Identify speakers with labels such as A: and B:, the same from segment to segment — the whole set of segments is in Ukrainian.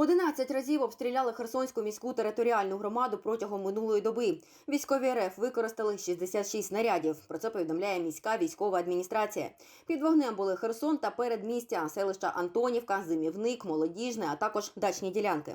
A: 11 разів обстріляли Херсонську міську територіальну громаду протягом минулої доби. Військові РФ використали 66 снарядів. Про це повідомляє міська військова адміністрація. Під вогнем були Херсон та передмістя, селища Антонівка, Зимівник, Молодіжне, а також дачні ділянки.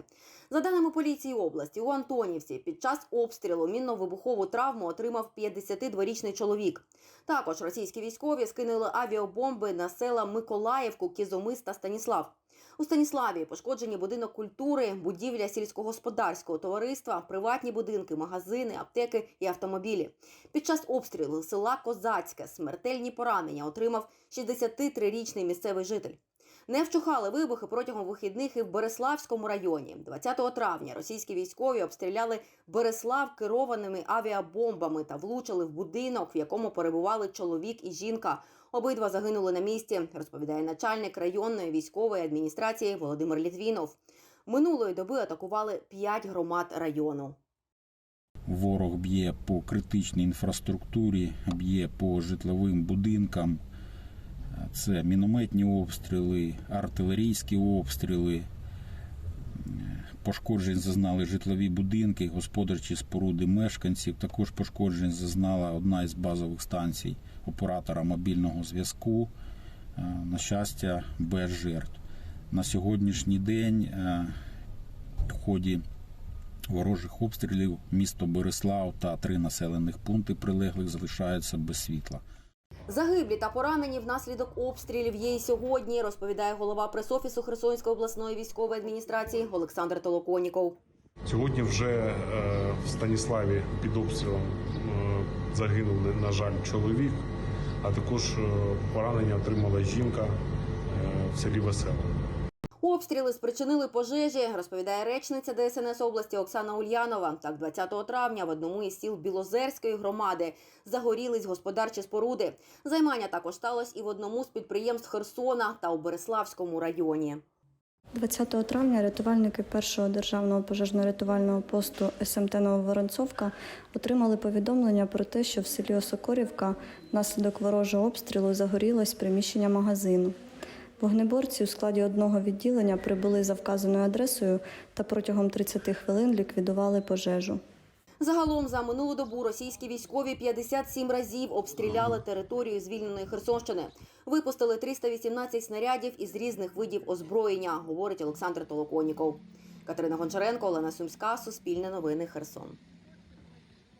A: За даними поліції області, у Антонівці під час обстрілу мінно-вибухову травму отримав 52-річний чоловік. Також російські військові скинули авіабомби на села Миколаївку, Кізомис та Станіслав. У Станіславі пошкоджені будинок культури, будівля сільськогосподарського товариства, приватні будинки, магазини, аптеки і автомобілі. Під час обстрілу села Козацьке смертельні поранення отримав 63-річний місцевий житель. Не вчухали вибухи протягом вихідних і в Береславському районі. 20 травня російські військові обстріляли Береслав керованими авіабомбами та влучили в будинок, в якому перебували чоловік і жінка. Обидва загинули на місці, розповідає начальник районної військової адміністрації Володимир Літвінов. Минулої доби атакували п'ять громад району.
B: Ворог б'є по критичній інфраструктурі, б'є по житловим будинкам. Це мінометні обстріли, артилерійські обстріли. Пошкоджень зазнали житлові будинки, господарчі споруди мешканців. Також пошкоджень зазнала одна із базових станцій оператора мобільного зв'язку. Е, На щастя, без жертв. На сьогоднішній день е, в ході ворожих обстрілів місто Борислав та три населених пункти прилеглих залишаються без світла.
A: Загиблі та поранені внаслідок обстрілів є і сьогодні, розповідає голова пресофісу Херсонської обласної військової адміністрації Олександр Толоконіков.
C: Сьогодні вже е, в Станіславі під обстрілом загинули, загинув, на жаль, чоловік, а також е, поранення отримала жінка е, в селі Веселе.
A: Обстріли спричинили пожежі, розповідає речниця ДСНС області Оксана Ульянова. Так, 20 травня в одному із сіл Білозерської громади загорілись господарчі споруди. Займання також сталося і в одному з підприємств Херсона та у Береславському районі.
D: 20 травня рятувальники першого державного пожежно-рятувального посту СМТ Нововоронцовка отримали повідомлення про те, що в селі Осокорівка внаслідок ворожого обстрілу загорілось приміщення магазину. Вогнеборці у складі одного відділення прибули за вказаною адресою та протягом 30 хвилин ліквідували пожежу.
A: Загалом за минулу добу російські військові 57 разів обстріляли територію звільненої Херсонщини. Випустили 318 снарядів із різних видів озброєння, говорить Олександр Толоконіков. Катерина Гончаренко, Олена Сумська, Суспільне новини, Херсон.